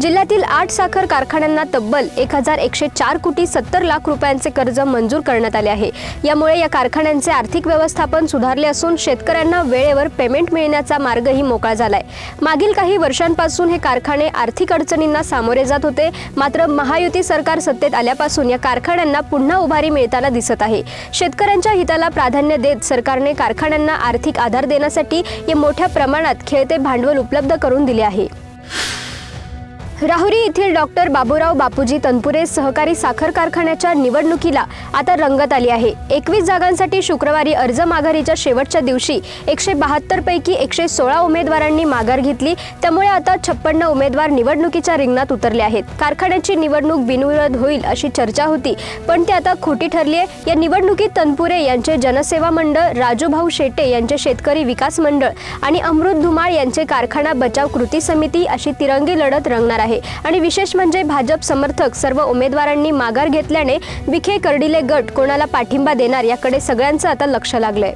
जिल्ह्यातील आठ साखर कारखान्यांना तब्बल एक हजार एकशे चार कोटी सत्तर लाख रुपयांचे कर्ज मंजूर करण्यात आले आहे. यामुळे या कारखान्यांचे आर्थिक व्यवस्थापन सुधारले असून शेतकऱ्यांना वेळेवर पेमेंट मिळण्याचा मार्गही मोकळा झालाय. मागील काही वर्षांपासून हे कारखाने आर्थिक अडचणींना सामोरे जात होते. मात्र महायुती सरकार सत्तेत आल्यापासून या कारखान्यांना पुन्हा उभारी मिळताना दिसत आहे. शेतकऱ्यांच्या हिताला प्राधान्य देत सरकारने कारखान्यांना आर्थिक आधार देण्यासाठी हे मोठ्या प्रमाणात खेळते भांडवल उपलब्ध करून दिले आहे. राहुरी येथील डॉक्टर बाबूराव बापूजी तनपुरे सहकारी साखर कारखान्याच्या निवडणुकीला आता रंगत आली आहे. एकवीस जागांसाठी शुक्रवारी अर्ज माघारीच्या शेवटच्या दिवशी एकशे बहात्तर पैकी एकशे सोळा उमेदवारांनी माघार घेतली. त्यामुळे आता छप्पन्न उमेदवार निवडणुकीच्या रिंगणात उतरले आहेत. कारखान्याची निवडणूक बिनविरोध होईल अशी चर्चा होती पण ती आता खोटी ठरली आहे या निवडणुकीत तनपुरे यांचे जनसेवा मंडळ राजूभाऊ शेटे यांचे शेतकरी विकास मंडळ आणि अमृत धुमाळ यांचे कारखाना बचाव कृती समिती अशी तिरंगी लढत रंगणार आहे. आणि विशेष म्हणजे भाजप समर्थक सर्व उमेदवारांनी माघार घेतल्याने विखे कर्डिले गट कोणाला पाठिंबा देणार याकडे सगळ्यांचं आता लक्ष लागलंय.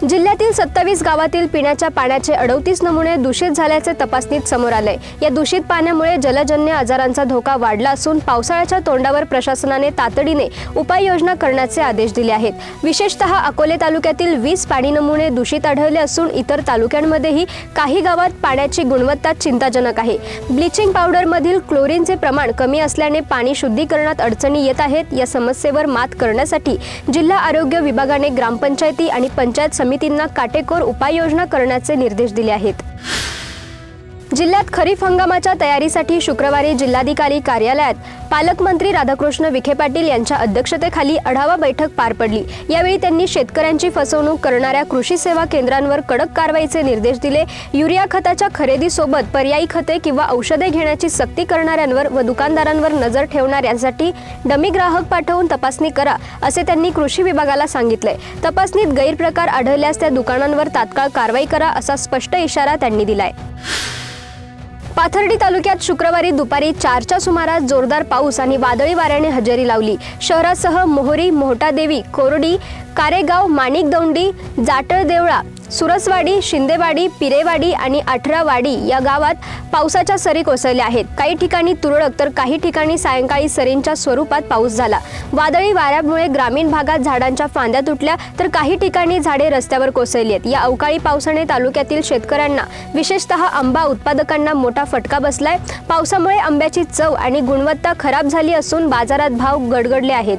जिल्ह्यातील सत्तावीस गावातील पिण्याच्या पाण्याचे अडतीस नमुने दूषित झाल्याचे तपासणीत समोर आले या दूषित पाण्यामुळे जलजन्य आजारांचा धोका वाढला असून पावसाळ्याच्या तोंडावर प्रशासनाने तातडीने उपाययोजना करण्याचे आदेश दिले आहेत. विशेषतः अकोले तालुक्यातील वीस पाणी नमुने दूषित आढळले असून इतर तालुक्यांमध्येही काही गावात पाण्याची गुणवत्ता चिंताजनक आहे. ब्लिचिंग पावडरमधील क्लोरीनचे प्रमाण कमी असल्याने पाणी शुद्धीकरणात अडचणी येत आहेत. या समस्येवर मात करण्यासाठी जिल्हा आरोग्य विभागाने ग्रामपंचायती आणि पंचायत समितींना काटेकोर उपाययोजना करण्याचे निर्देश दिले आहेत. जिल्ह्यात खरीप हंगामाच्या तयारीसाठी शुक्रवारी जिल्हाधिकारी कार्यालयात पालकमंत्री राधाकृष्ण विखे पाटील यांच्या अध्यक्षतेखाली आढावा बैठक पार पडली. यावेळी त्यांनी शेतकऱ्यांची फसवणूक करणाऱ्या कृषी सेवा केंद्रांवर कडक कारवाईचे निर्देश दिले. युरिया खताच्या खरेदीसोबत पर्यायी खते किंवा औषधे घेण्याची सक्ती करणाऱ्यांवर व दुकानदारांवर नजर ठेवणाऱ्यांसाठी डमी ग्राहक पाठवून तपासणी करा असे त्यांनी कृषी विभागाला सांगितले. तपासणीत गैरप्रकार आढळल्यास त्या दुकानांवर तात्काळ कारवाई करा असा स्पष्ट इशारा त्यांनी दिलाय. पाथर्डी तालुक्यात शुक्रवारी दुपारी चारच्या सुमारास जोरदार पाऊस आणि वादळी वाऱ्याने हजेरी लावली. शहरासह मोहरी मोहटादेवी कोरडी कारेगाव माणिकदोंडी जाटळदेवळा सुरसवाडी शिंदेवाडी पिरेवाडी आणि अठरावाडी या गावात पावसाच्या सरी कोसळल्या आहेत. काही ठिकाणी तुरळक तर काही ठिकाणी सायंकाळी सरींच्या स्वरूपात पाऊस झाला. वादळी वाऱ्यामुळे ग्रामीण भागात झाडांच्या फांद्या तुटल्या तर काही ठिकाणी झाडे रस्त्यावर कोसळली आहेत. या अवकाळी पावसाने तालुक्यातील शेतकऱ्यांना विशेषतः आंबा उत्पादकांना मोठा फटका बसलाय. पावसामुळे आंब्याची चव आणि गुणवत्ता खराब झाली असून बाजारात भाव गडगडले आहेत.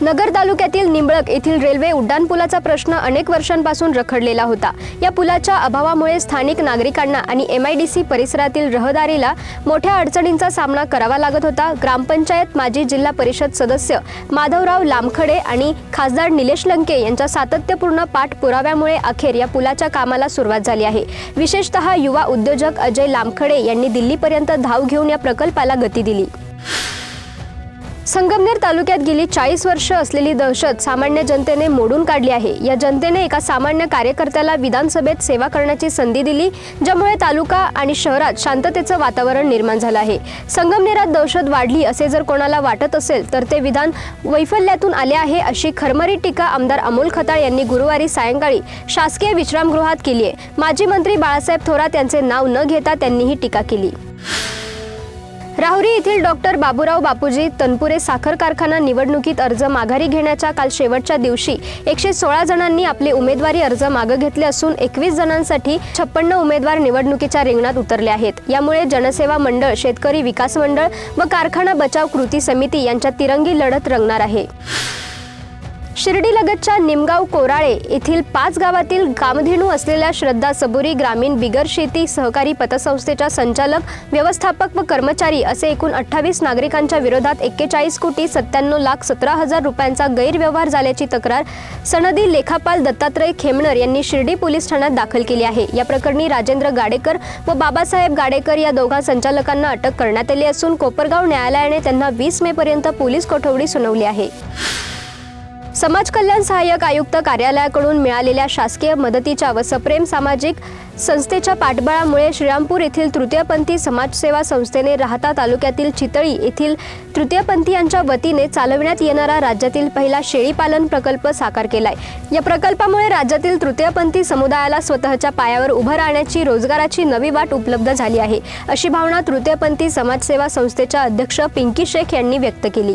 नगर तालुक्यातील निंबळक येथील रेल्वे उड्डाणपुलाचा प्रश्न अनेक वर्षांपासून रखडलेला होता. या पुलाच्या अभावामुळे स्थानिक नागरिकांना आणि एम आय डी सी परिसरातील रहदारीला मोठ्या अडचणींचा सामना करावा लागत होता. ग्रामपंचायत माजी जिल्हा परिषद सदस्य माधवराव लामखडे आणि खासदार निलेश लंके यांच्या सातत्यपूर्ण पाठपुराव्यामुळे अखेर या पुलाच्या कामाला सुरुवात झाली आहे. विशेषतः युवा उद्योजक अजय लामखडे यांनी दिल्लीपर्यंत धाव घेऊन या प्रकल्पाला गती दिली. संगमनेर तालुक्यात गेली चाळीस वर्ष असलेली दहशत सामान्य जनतेने मोडून काढली आहे. या जनतेने एका सामान्य कार्यकर्त्याला विधानसभेत सेवा करण्याची संधी दिली ज्यामुळे तालुका आणि शहरात शांततेचं वातावरण निर्माण झालं आहे. संगमनेरात दहशत वाढली असे जर कोणाला वाटत असेल तर ते विधान वैफल्यातून आले आहे अशी खरमरी टीका आमदार अमोल खताळ यांनी गुरुवारी सायंकाळी शासकीय विश्रामगृहात केली आहे. माजी मंत्री बाळासाहेब थोरात यांचे नाव न घेता त्यांनी ही टीका केली. राहुरी येथील डॉक्टर बाबूराव बापूजी तनपुरे साखर कारखाना निवडणुकीत अर्ज माघारी घेण्याच्या काल शेवटच्या दिवशी एकशे सोळा जणांनी आपले उमेदवारी अर्ज मागे घेतले असून एकवीस जणांसाठी छप्पन्न उमेदवार निवडणुकीच्या रिंगणात उतरले आहेत. यामुळे जनसेवा मंडळ शेतकरी विकास मंडळ व कारखाना बचाव कृती समिती यांच्या तिरंगी लढत रंगणार आहे. शिर्डीलगतच्या निमगाव कोराळे येथील पाच गावातील कामधेनू असलेल्या श्रद्धा सबुरी ग्रामीण बिगर शेती सहकारी पतसंस्थेच्या संचालक व्यवस्थापक व कर्मचारी असे एकूण अठ्ठावीस नागरिकांच्या विरोधात एक्केचाळीस कोटी सत्त्याण्णव लाख सतरा हजार रुपयांचा गैरव्यवहार झाल्याची तक्रार सनदी लेखापाल दत्तात्रय खेमणर यांनी शिर्डी पोलीस ठाण्यात दाखल केली आहे. या प्रकरणी राजेंद्र गाडेकर व बाबासाहेब गाडेकर या दोघा संचालकांना अटक करण्यात आली असून कोपरगाव न्यायालयाने त्यांना वीस मे पर्यंत पोलीस कोठवडी सुनावली आहे. समाज कल्याण सहाय्यक आयुक्त कार्यालयाकडून मिळालेल्या शासकीय मदतीच्या व सप्रेम सामाजिक संस्थेच्या पाठबळामुळे श्रीरामपूर येथील तृतीयपंथी समाजसेवा संस्थेने राहता तालुक्यातील चितळी येथील तृतीयपंथीयांच्या वतीने चालविण्यात येणारा राज्यातील पहिला शेळीपालन प्रकल्प साकार केलाय. या प्रकल्पामुळे राज्यातील तृतीयपंथी समुदायाला स्वतःच्या पायावर उभं राहण्याची रोजगाराची नवी वाट उपलब्ध झाली आहे अशी भावना तृतीयपंथी समाजसेवा संस्थेच्या अध्यक्ष पिंकी शेख यांनी व्यक्त केली.